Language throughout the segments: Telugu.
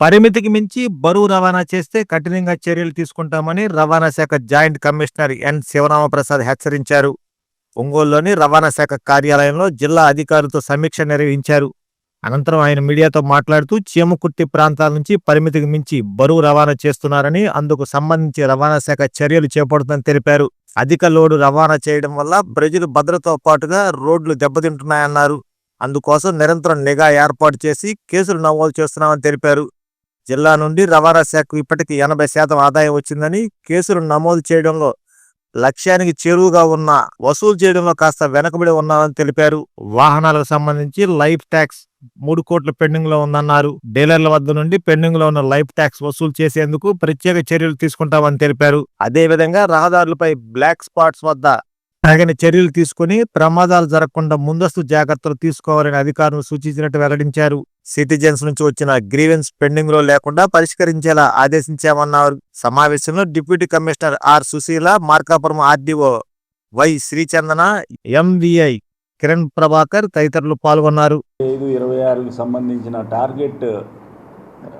పరిమితికి మించి బరువు రవాణా చేస్తే కఠినంగా చర్యలు తీసుకుంటామని రవాణా శాఖ జాయింట్ కమిషనర్ ఎన్ శివరామప్రసాద్ హెచ్చరించారు. ఒంగోలులోని రవాణా శాఖ కార్యాలయంలో జిల్లా అధికారులతో సమీక్ష నిర్వహించారు. అనంతరం ఆయన మీడియాతో మాట్లాడుతూ చీమకుర్తి ప్రాంతాల నుంచి పరిమితికి మించి బరువు రవాణా చేస్తున్నారని అందుకు సంబంధించి రవాణా శాఖ చర్యలు చేపడుతుందని తెలిపారు. అధిక లోడు రవాణా చేయడం వల్ల ప్రజలు భద్రతతో పాటుగా రోడ్లు దెబ్బతింటున్నాయన్నారు. అందుకోసం నిరంతరం నిఘా ఏర్పాటు చేసి కేసులు నమోదు చేస్తున్నామని తెలిపారు. జిల్లా నుండి రవాణా శాఖకు ఇప్పటికి ఎనభై శాతం ఆదాయం వచ్చిందని కేసులు నమోదు చేయడంలో లక్ష్యానికి చేరువుగా ఉన్న వసూలు చేయడంలో కాస్త వెనకబడి ఉన్నామని తెలిపారు. వాహనాలకు సంబంధించి లైఫ్ ట్యాక్స్ మూడు కోట్ల పెండింగ్లో ఉందన్నారు. డీలర్ల వద్ద నుండి పెండింగ్లో ఉన్న లైఫ్ ట్యాక్స్ వసూలు చేసేందుకు ప్రత్యేక చర్యలు తీసుకుంటామని తెలిపారు. అదే విధంగా రహదారులపై బ్లాక్ స్పాట్స్ వద్ద తగిన చర్యలు తీసుకుని ప్రమాదాలు జరగకుండా ముందస్తు జాగ్రత్తలు తీసుకోవాలని అధికారులు సూచించినట్టు వెల్లడించారు. సిటిజన్స్ నుంచి వచ్చిన గ్రీవెన్స్ పెండింగ్లో లేకుండా పరిష్కరించేలా ఆదేశించామన్నారు. సమావేశంలో deputy commissioner R Sushila Markapuram RDO Y Srichandana MVI Kiran Prabhakar తదితరులు పాల్గొన్నారు. ఐదు ఇరవై ఆరుకి సంబంధించిన టార్గెట్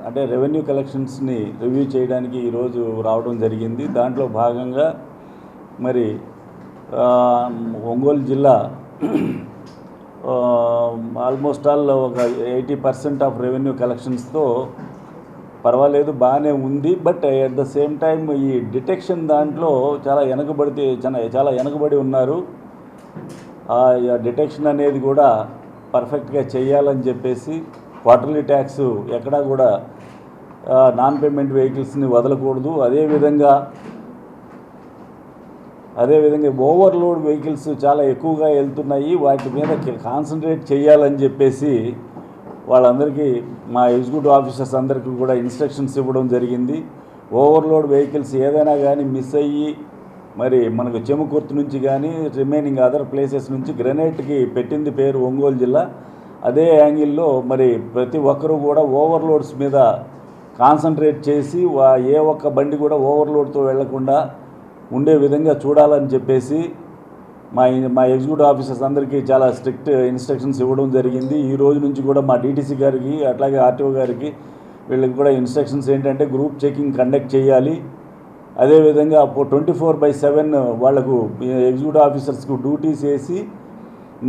అంటే రెవెన్యూ కలెక్షన్స్ని రివ్యూ చేయడానికి ఈరోజు రావడం జరిగింది. దాంట్లో భాగంగా మరి ఒంగోలు జిల్లా ఆల్మోస్ట్ ఆల్ ఒక ఎయిటీ పర్సెంట్ ఆఫ్ రెవెన్యూ కలెక్షన్స్తో పర్వాలేదు బాగానే ఉంది. But at the same time ఈ డిటెక్షన్ దాంట్లో చాలా వెనకబడితే చాలా చాలా వెనకబడి ఉన్నారు. ఆ డిటెక్షన్ అనేది కూడా పర్ఫెక్ట్గా చేయాలని చెప్పేసి క్వార్టర్లీ ట్యాక్స్ ఎక్కడా కూడా నాన్ పేమెంట్ వెహికల్స్ని వదలకూడదు. అదేవిధంగా అదేవిధంగా ఓవర్లోడ్ వెహికల్స్ చాలా ఎక్కువగా వెళ్తున్నాయి. వాటి మీద కాన్సన్ట్రేట్ చేయాలని చెప్పేసి వాళ్ళందరికీ మా ఎగ్జిక్యూటివ్ ఆఫీసర్స్ అందరికీ కూడా ఇన్స్ట్రక్షన్స్ ఇవ్వడం జరిగింది. ఓవర్లోడ్ వెహికల్స్ ఏదైనా కానీ మిస్ అయ్యి మరి మనకు చెముకుర్తి నుంచి కానీ రిమైనింగ్ అదర్ ప్లేసెస్ నుంచి గ్రెనేట్కి పెట్టింది పేరు ఒంగోలు జిల్లా. అదే యాంగిల్లో మరి ప్రతి ఒక్కరూ కూడా ఓవర్లోడ్స్ మీద కాన్సన్ట్రేట్ చేసి వా ఏ ఒక్క బండి కూడా ఓవర్లోడ్తో వెళ్ళకుండా ఉండే విధంగా చూడాలని చెప్పేసి మా మా ఎగ్జిక్యూటివ్ ఆఫీసర్స్ అందరికీ చాలా స్ట్రిక్ట్ ఇన్స్ట్రక్షన్స్ ఇవ్వడం జరిగింది. ఈ రోజు నుంచి కూడా మా డీటీసీ గారికి అట్లాగే ఆర్టీఓ గారికి వీళ్ళకి కూడా ఇన్స్ట్రక్షన్స్ ఏంటంటే గ్రూప్ చెకింగ్ కండక్ట్ చేయాలి. అదేవిధంగా ట్వంటీ ఫోర్ బై సెవెన్ వాళ్ళకు ఎగ్జిక్యూటివ్ ఆఫీసర్స్కు డ్యూటీస్ వేసి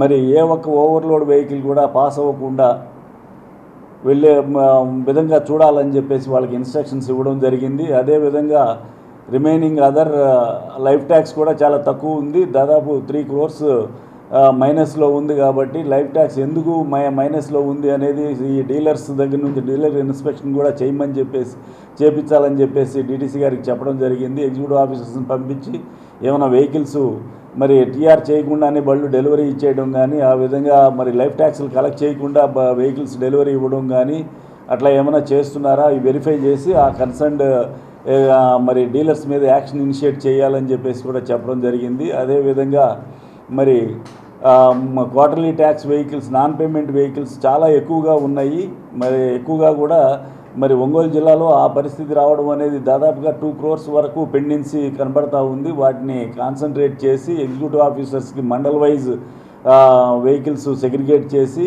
మరి ఏ ఒక్క ఓవర్లోడ్ వెహికల్ కూడా పాస్ అవ్వకుండా వెళ్ళే విధంగా చూడాలని చెప్పేసి వాళ్ళకి ఇన్స్ట్రక్షన్స్ ఇవ్వడం జరిగింది. అదేవిధంగా రిమైనింగ్ అదర్ లైఫ్ ట్యాక్స్ కూడా చాలా తక్కువ ఉంది. దాదాపు త్రీ క్రోర్స్ మైనస్లో ఉంది కాబట్టి లైఫ్ ట్యాక్స్ ఎందుకు మై మైనస్లో ఉంది అనేది ఈ డీలర్స్ దగ్గర నుంచి డీలర్ ఇన్స్పెక్షన్ కూడా చేయమని చెప్పేసి చేపించాలని చెప్పేసి డీటీసీ గారికి చెప్పడం జరిగింది. ఎగ్జిక్యూటివ్ ఆఫీసర్స్ని పంపించి ఏమైనా వెహికల్స్ మరి టీఆర్ చేయకుండానే బళ్ళు డెలివరీ ఇచ్చేయడం కానీ ఆ విధంగా మరి లైఫ్ ట్యాక్స్లు కలెక్ట్ చేయకుండా వెహికల్స్ డెలివరీ ఇవ్వడం కానీ అట్లా ఏమైనా చేస్తున్నారా? అవి వెరిఫై చేసి ఆ కన్సర్న్డ్ మరి డీలర్స్ మీద యాక్షన్ ఇనిషియేట్ చేయాలని చెప్పేసి కూడా చెప్పడం జరిగింది. అదేవిధంగా మరి quarterly tax vehicles non payment vehicles చాలా ఎక్కువగా ఉన్నాయి. మరి ఎక్కువగా కూడా మరి ఒంగోలు జిల్లాలో ఆ పరిస్థితి రావడం అనేది దాదాపుగా టూ క్రోర్స్ వరకు పెండెన్సీ కనబడతా ఉంది. వాటిని కాన్సన్ట్రేట్ చేసి ఎగ్జిక్యూటివ్ ఆఫీసర్స్కి మండల్ వైజ్ వెహికల్స్ సెగ్రిగేట్ చేసి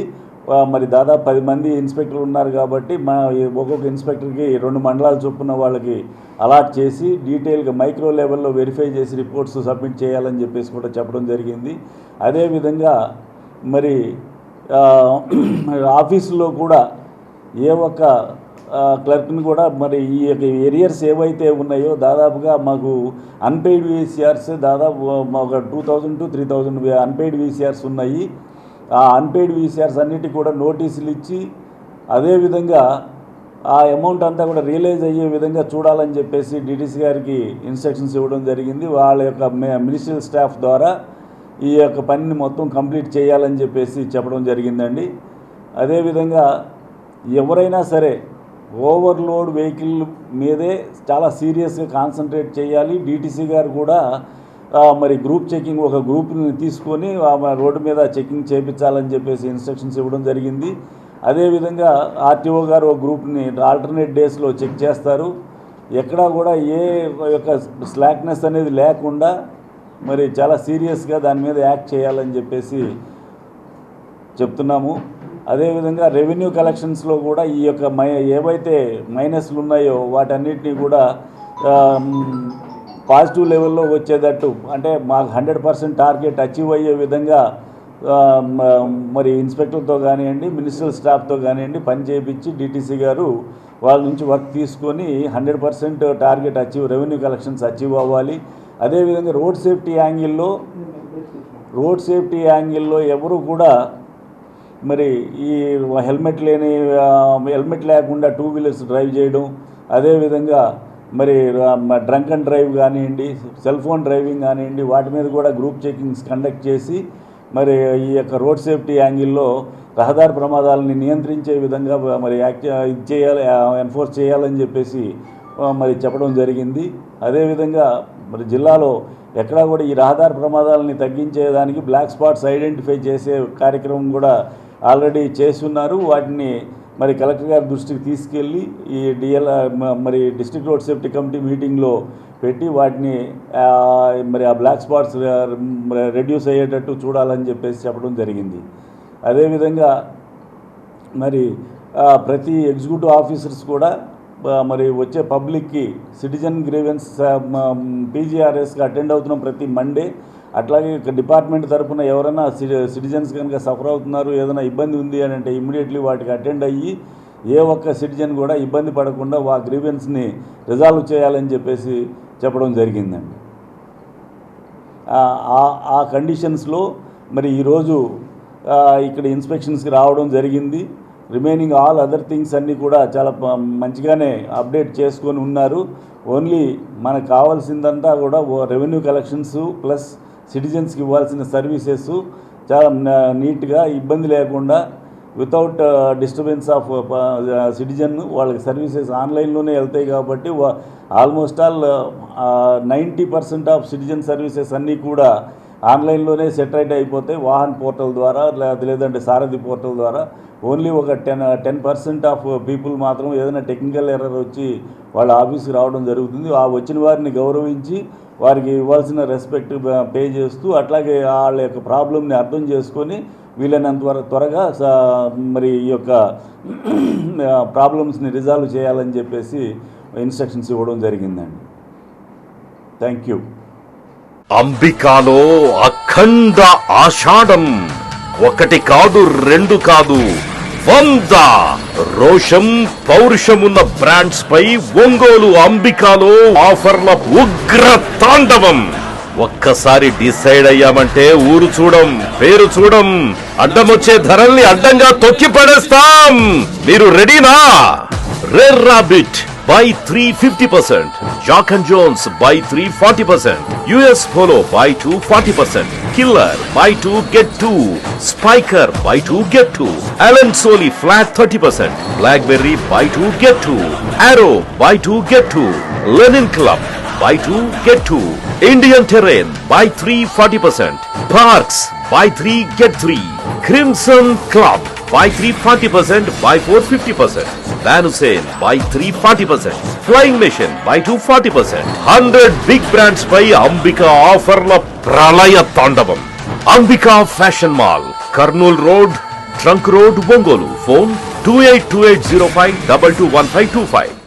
మరి దాదాపు పది మంది ఇన్స్పెక్టర్లు ఉన్నారు కాబట్టి మా ఒక్కొక్క ఇన్స్పెక్టర్కి రెండు మండలాలు చొప్పున వాళ్ళకి అలాట్ చేసి డీటెయిల్గా మైక్రో లెవెల్లో వెరిఫై చేసి రిపోర్ట్స్ సబ్మిట్ చేయాలని చెప్పేసి కూడా చెప్పడం జరిగింది. అదేవిధంగా మరి ఆఫీసులో కూడా ఏ ఒక్క క్లర్క్ని కూడా మరి ఈ యొక్క ఏరియర్స్ ఏవైతే ఉన్నాయో దాదాపుగా మాకు అన్పెయిడ్ వీసీఆర్స్ దాదాపు ఒక two thousand to three thousand unpaid VCRs ఉన్నాయి. ఆ అన్పెయిడ్ వీసీఆర్స్ అన్నిటి కూడా నోటీసులు ఇచ్చి అదేవిధంగా ఆ అమౌంట్ అంతా కూడా రియలైజ్ అయ్యే విధంగా చూడాలని చెప్పేసి డిటిసి గారికి ఇన్స్ట్రక్షన్స్ ఇవ్వడం జరిగింది. వాళ్ళ యొక్క మినిస్ట్రియల్ స్టాఫ్ ద్వారా ఈ యొక్క పనిని మొత్తం కంప్లీట్ చేయాలని చెప్పేసి చెప్పడం జరిగిందండి. అదేవిధంగా ఎవరైనా సరే ఓవర్లోడ్ వెహికల్ మీదే చాలా సీరియస్గా కాన్సన్ట్రేట్ చేయాలి. డిటిసి గారు కూడా మరి గ్రూప్ చెకింగ్ ఒక గ్రూప్ని తీసుకొని రోడ్డు మీద చెకింగ్ చేయించాలని చెప్పేసి ఇన్స్ట్రక్షన్స్ ఇవ్వడం జరిగింది. అదేవిధంగా ఆర్టీఓ గారు ఒక గ్రూప్ని ఆల్టర్నేట్ డేస్లో చెక్ చేస్తారు. ఎక్కడా కూడా ఏ యొక్క స్లాక్నెస్ అనేది లేకుండా మరి చాలా సీరియస్గా దాని మీద యాక్ట్ చేయాలని చెప్పేసి చెప్తున్నాము. అదేవిధంగా రెవెన్యూ కలెక్షన్స్లో కూడా ఈ యొక్క మై ఏవైతే మైనస్లు ఉన్నాయో వాటన్నిటిని కూడా పాజిటివ్ లెవెల్లో వచ్చేటట్టు అంటే మాకు హండ్రెడ్ పర్సెంట్ టార్గెట్ అచీవ్ అయ్యే విధంగా మరి ఇన్స్పెక్టర్తో కానివ్వండి మినిస్ట్రల్ స్టాఫ్తో కానివ్వండి పని చేయించి డిటీసీ గారు వాళ్ళ నుంచి వర్క్ తీసుకొని hundred percent target achieve revenue collections achieve అవ్వాలి. అదేవిధంగా రోడ్ సేఫ్టీ యాంగిల్లో రోడ్ సేఫ్టీ యాంగిల్లో ఎవరు కూడా మరి ఈ హెల్మెట్ లేని హెల్మెట్ లేకుండా టూ వీలర్స్ డ్రైవ్ చేయడం అదేవిధంగా మరి డ్రంక్ అండ్ డ్రైవ్ కానివ్వండి సెల్ ఫోన్ డ్రైవింగ్ కానివ్వండి వాటి మీద కూడా గ్రూప్ చెకింగ్స్ కండక్ట్ చేసి మరి ఈ యొక్క రోడ్ సేఫ్టీ యాంగిల్లో రహదారి ప్రమాదాలని నియంత్రించే విధంగా మరి యాక్ట్ ఇది చేయాలి ఎన్ఫోర్స్ చేయాలని చెప్పేసి మరి చెప్పడం జరిగింది. అదేవిధంగా మరి జిల్లాలో ఎక్కడా కూడా ఈ రహదారి ప్రమాదాలని తగ్గించేదానికి బ్లాక్ స్పాట్స్ ఐడెంటిఫై చేసే కార్యక్రమం కూడా ఆల్రెడీ చేస్తున్నారు. వాటిని మరి కలెక్టర్ గారి దృష్టికి తీసుకెళ్ళి ఈ డిఎల్ మరి డిస్ట్రిక్ట్ రోడ్ సేఫ్టీ కమిటీ మీటింగ్లో పెట్టి వాటిని మరి ఆ బ్లాక్ స్పాట్స్ రెడ్యూస్ అయ్యేటట్టు చూడాలని చెప్పేసి చెప్పడం జరిగింది. అదేవిధంగా మరి ప్రతి ఎగ్జిక్యూటివ్ ఆఫీసర్స్ కూడా మరి వచ్చే పబ్లిక్కి సిటిజన్ గ్రీవెన్స్ పీజీఆర్ఎస్కి అటెండ్ అవుతున్నాం ప్రతి మండే. అట్లాగే డిపార్ట్మెంట్ తరఫున ఎవరైనా సిటిజన్స్ కనుక సఫర్ అవుతున్నారు ఏదైనా ఇబ్బంది ఉంది అని అంటే ఇమ్మీడియట్లీ వాటికి అటెండ్ అయ్యి ఏ ఒక్క సిటిజన్ కూడా ఇబ్బంది పడకుండా వా గ్రీవెన్స్ని రిజాల్వ్ చేయాలని చెప్పేసి చెప్పడం జరిగిందండి. ఆ- ఆ- కండిషన్స్లో మరి ఈరోజు ఇక్కడ ఇన్స్పెక్షన్స్కి రావడం జరిగింది. రిమైనింగ్ ఆల్ అదర్ థింగ్స్ అన్నీ కూడా చాలా మంచిగానే అప్డేట్ చేసుకొని ఉన్నారు. ఓన్లీ మనకు కావాల్సిందంతా కూడా రెవెన్యూ కలెక్షన్స్ ప్లస్ సిటిజన్స్కి ఇవ్వాల్సిన సర్వీసెస్ చాలా నీట్గా ఇబ్బంది లేకుండా వితౌట్ డిస్టర్బెన్స్ ఆఫ్ సిటిజన్ వాళ్ళకి సర్వీసెస్ ఆన్లైన్లోనే వెళ్తాయి కాబట్టి almost all ninety percent of citizen services అన్నీ కూడా ఆన్లైన్లోనే సెటరైట్ అయిపోతాయి. వాహన్ పోర్టల్ ద్వారా లేదంటే సారథి పోర్టల్ ద్వారా. ఓన్లీ ఒక ten ten percent of people మాత్రం ఏదైనా టెక్నికల్ ఎర్రర్ వచ్చి వాళ్ళ ఆఫీస్కి రావడం జరుగుతుంది. ఆ వచ్చిన వారిని గౌరవించి వారికి ఇవ్వాల్సిన రెస్పెక్ట్ పే చేస్తూ అట్లాగే వాళ్ళ యొక్క ప్రాబ్లమ్ని అర్థం చేసుకొని వీలైనంత త్వర త్వరగా మరి ఈ యొక్క ప్రాబ్లమ్స్ని రిజాల్వ్ చేయాలని చెప్పేసి ఇన్స్ట్రక్షన్స్ ఇవ్వడం జరిగిందండి. Thank you. అంబికాలో అఖండ ఆషాఢం. ఒకటి కాదు రెండు కాదు. వంద రోషం పౌరుషమున్న బ్రాండ్స్ పై ఒంగోలు అంబికాలో ఆఫర్ల ఉగ్ర తాండవం. ఒక్కసారి డిసైడ్ అయ్యామంటే ఊరు చూడం పేరు చూడం అడ్డమొచ్చే ధరల్ని అడ్డంగా తొక్కి పడేస్తాం. మీరు రెడీనా? Red Rabbit buy three fifty percent. Jack and Jones buy three forty percent. US Polo buy two forty percent. Killer, buy 2, get 2. Spiker, buy 2, get 2. Alan Soli, flat 30%. Blackberry, buy 2, get 2. Arrow, buy 2, get 2. Lenin Club, buy 2, get 2. Indian Terrain, buy 3, 40%. Parks, buy 3, get 3. Crimson Club. Buy three forty percent buy four fifty percent van hussein buy three forty percent flying machine buy two forty percent hundred big brands by ambika offer la pralaya tandavam ambika fashion mall karnool road trunk road bongolu phone 282805 221525